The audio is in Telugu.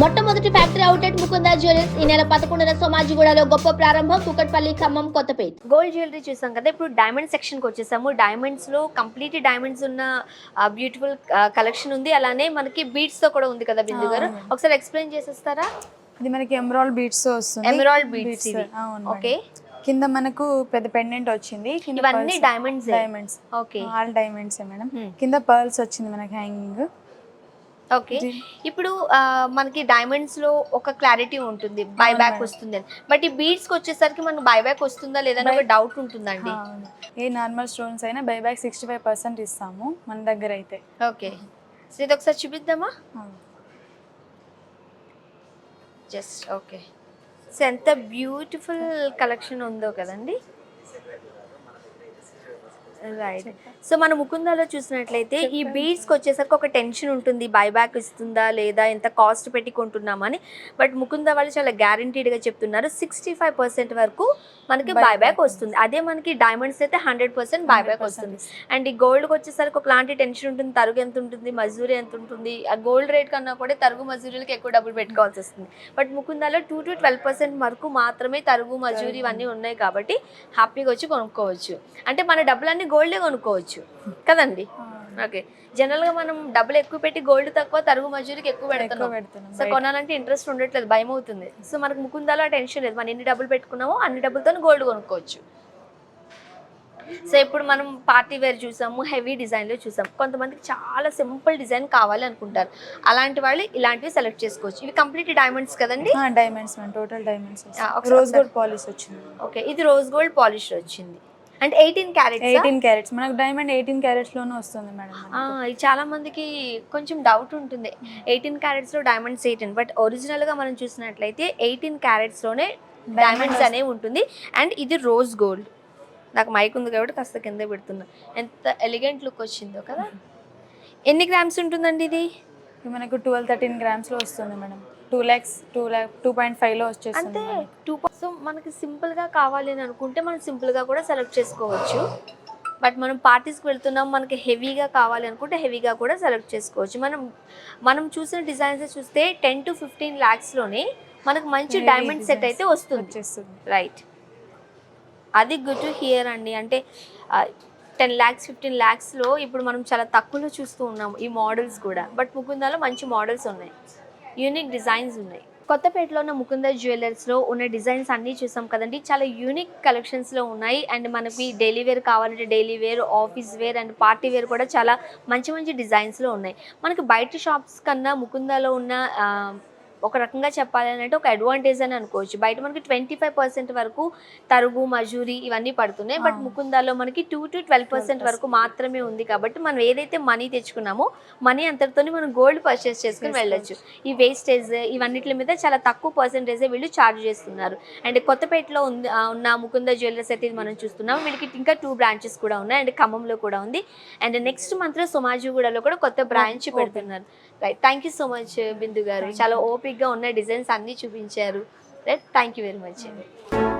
మొట్టమొదటి ఫ్యాక్టరీ అవుట్లెట్ ముకుందా జ్యువెలర్స్ ఈ నెల పదకొండున సోమాజిగూడలో గొప్ప ప్రారంభం కుకట్పల్లి ఖమ్మం కొత్తపేట. గోల్డ్ జ్యువెలరీ చూసాం కదా ఇప్పుడు డైమండ్ సెక్షన్కి వచ్చేసాము. డైమండ్స్లో కంప్లీట్ డైమండ్స్ ఉన్న బ్యూటిఫుల్ కలెక్షన్ ఉంది. అలానే మనకి బీడ్స్తో కూడా ఉంది కదా బిందు గారు. ఒకసారి ఎక్స్ప్లెయిన్ చేసేస్తారా? ఇది మనకి ఎమరాల్డ్ బీట్స్ వస్తుంది. ఎమరాల్డ్ అవును ఓకే. కింద మనకు పెద్ద పెండెంట్ వచ్చింది. కింద ఇవన్నీ diamonds diamonds okay all diamonds madam. Hmm. కింద పర్ల్స్ వచ్చింది మనకి హ్యాంగింగ్ ఓకే. ఇప్పుడు మనకి డైమండ్స్లో ఒక క్లారిటీ ఉంటుంది. Buy back. వస్తుంది బట్ ఈ బీడ్స్కి వచ్చేసరికి మనకు బై బ్యాక్ వస్తుందా లేదా ఒక డౌట్ ఉంటుందండి. ఏ నార్మల్ స్టోన్స్ అయినా buy back sixty five percent ఇస్తాము మన దగ్గర అయితే. ఓకే. సో ఇది ఒకసారి చూపిద్దామా? Just okay. సో ఎంత బ్యూటిఫుల్ కలెక్షన్ ఉందో కదండి. రైట్ సో మన ముకుందాలో చూసినట్లయితే ఈ బీడ్స్కి వచ్చేసరికి ఒక టెన్షన్ ఉంటుంది. బైబ్యాక్ ఇస్తుందా లేదా ఎంత కాస్ట్ పెట్టి కొంటున్నామని బట్ ముకుంద వాళ్ళు చాలా గ్యారంటీడ్గా చెప్తున్నారు. సిక్స్టీ ఫైవ్ పర్సెంట్ వరకు మనకి బైబ్యాక్ వస్తుంది. అదే మనకి డైమండ్స్ అయితే హండ్రెడ్ పర్సెంట్ బైబ్యాక్ వస్తుంది. అండ్ ఈ గోల్డ్కి వచ్చేసరికి ఒకలాంటి టెన్షన్ ఉంటుంది. తరుగు ఎంత ఉంటుంది మజూరీ ఎంత ఉంటుంది. ఆ గోల్డ్ రేట్ కన్నా కూడా తరుగు మజూరీలకి ఎక్కువ డబ్బులు పెట్టుకోవాల్సి వస్తుంది. బట్ ముకుందాలో టూ టు ట్వెల్వ్ పర్సెంట్ వరకు మాత్రమే తరుగు మజూరీ ఇవన్నీ ఉన్నాయి కాబట్టి హ్యాపీగా వచ్చి కొనుక్కోవచ్చు. అంటే మన డబ్బులన్నీ గోల్డే కొనుక్కోవచ్చు. కదండి? ఓకే. జనరల్గా మనం డబ్బులు ఎక్కువ పెట్టి గోల్డ్ తక్కువ తరుగు మజూరీకి ఎక్కువ పెడుతున్నాం. సో కొనాలంటే ఇంట్రెస్ట్ ఉండట్లేదు భయం అవుతుంది సో మనకు ముకుందాలో టెన్షన్ లేదు. మనం ఎన్ని డబ్బులు పెట్టుకున్నామో అన్ని డబ్బులతో గోల్డ్ కొనుక్కోవచ్చు. సో ఇప్పుడు మనం పార్టీ వేర్ చూసాము హెవీ డిజైన్లో చూసాం కొంతమందికి చాలా సింపుల్ డిజైన్ కావాలి అనుకుంటారు. అలాంటి వాళ్ళు ఇలాంటివి సెలెక్ట్ చేసుకోవచ్చు. ఇవి కంప్లీట్ డైమండ్స్ కదండి? Diamonds total diamonds rose gold polish వచ్చింది. ఓకే. ఇది రోజ్ గోల్డ్ పాలిష్ వచ్చింది. అంటే ఎయిటీన్ క్యారెట్స్ ఎయిటీన్ క్యారెట్స్ మనకు డైమండ్ ఎయిటీన్ క్యారెట్స్లోనే వస్తుంది మేడం ఇది చాలా మందికి కొంచెం డౌట్ ఉంటుంది. ఎయిటీన్ క్యారెట్స్లో డైమండ్స్ ఎయిటీన్ బట్ ఒరిజినల్గా మనం చూసినట్లయితే ఎయిటీన్ క్యారెట్స్లోనే డైమండ్స్ అనేవి ఉంటుంది. అండ్ ఇది రోజ్ గోల్డ్ నాకు మైక్ ఉంది కాబట్టి కాస్త కింద పెడుతున్నా. ఎంత ఎలిగెంట్ లుక్ వచ్చిందో కదా? ఎన్ని గ్రామ్స్ ఉంటుందండి ఇది? ఇది మనకు ట్వెల్వ్ థర్టీన్ గ్రామ్స్లో వస్తుంది madam two lakhs two lakh two point ఫైవ్లో వచ్చేస్తుంది అంటే. టూ సో మనకి సింపుల్గా కావాలి అని అనుకుంటే మనం సింపుల్గా కూడా సెలెక్ట్ చేసుకోవచ్చు. బట్ మనం పార్టీస్కి వెళ్తున్నాం మనకి హెవీగా కావాలి అనుకుంటే హెవీగా కూడా సెలెక్ట్ చేసుకోవచ్చు. మనం మనం చూసిన డిజైన్స్ చూస్తే టెన్ టు ఫిఫ్టీన్ ల్యాక్స్లోనే మనకు మంచి డైమండ్ సెట్ అయితే వస్తుంది. రైట్ అది గుడ్ టు హియర్ అండి. అంటే టెన్ ల్యాక్స్ ఫిఫ్టీన్ ల్యాక్స్లో ఇప్పుడు మనం చాలా తక్కువలో చూస్తూ ఉన్నాం ఈ మోడల్స్ కూడా. బట్ ముకుందాలో మంచి మోడల్స్ ఉన్నాయి. యూనిక్ డిజైన్స్ ఉన్నాయి. కొత్తపేటలో ఉన్న ముకుంద జ్యువెలర్స్లో ఉన్న డిజైన్స్ అన్నీ చూసాం కదండి. చాలా యూనిక్ కలెక్షన్స్లో ఉన్నాయి. అండ్ మనకి డైలీ వేర్ కావాలంటే daily wear office wear and party wear కూడా చాలా మంచి మంచి డిజైన్స్లో ఉన్నాయి. మనకి బయట షాప్స్ కన్నా ముకుందలో ఉన్న ఒక రకంగా చెప్పాలి అంటే ఒక అడ్వాంటేజ్ అని అనుకోవచ్చు. బయట మనకి ట్వంటీ ఫైవ్ పర్సెంట్ వరకు తరుగు మజూరి ఇవన్నీ పడుతున్నాయి. బట్. ముకుందాలో మనకి టూ టు ట్వెల్వ్ పర్సెంట్ వరకు మాత్రమే ఉంది కాబట్టి మనం ఏదైతే మనీ తెచ్చుకున్నామో మనీ అంతటితోనే మనం గోల్డ్ పర్చేస్ చేసుకుని వెళ్ళొచ్చు. ఈ వేస్టేజ్ ఇవన్నిటి మీద చాలా తక్కువ పర్సెంటేజ్ వీళ్ళు ఛార్జ్ చేస్తున్నారు. అండ్ కొత్తపేటలో ఉంది ఉన్న ముకుంద జ్యువెలర్స్ అయితే మనం చూస్తున్నాం వీళ్ళకి ఇంకా టూ బ్రాంచెస్ కూడా ఉన్నాయి. అండ్ ఖమ్మంలో కూడా ఉంది. అండ్ నెక్స్ట్ మంత్లో సోమాజిగూడలో కూడా కొత్త బ్రాంచ్. పెడుతున్నారు. Right thank you so much Bindu గారు. చాలా ఓపిక్ గా ఉన్న డిజైన్స్ అన్ని చూపించారు. Right thank you very much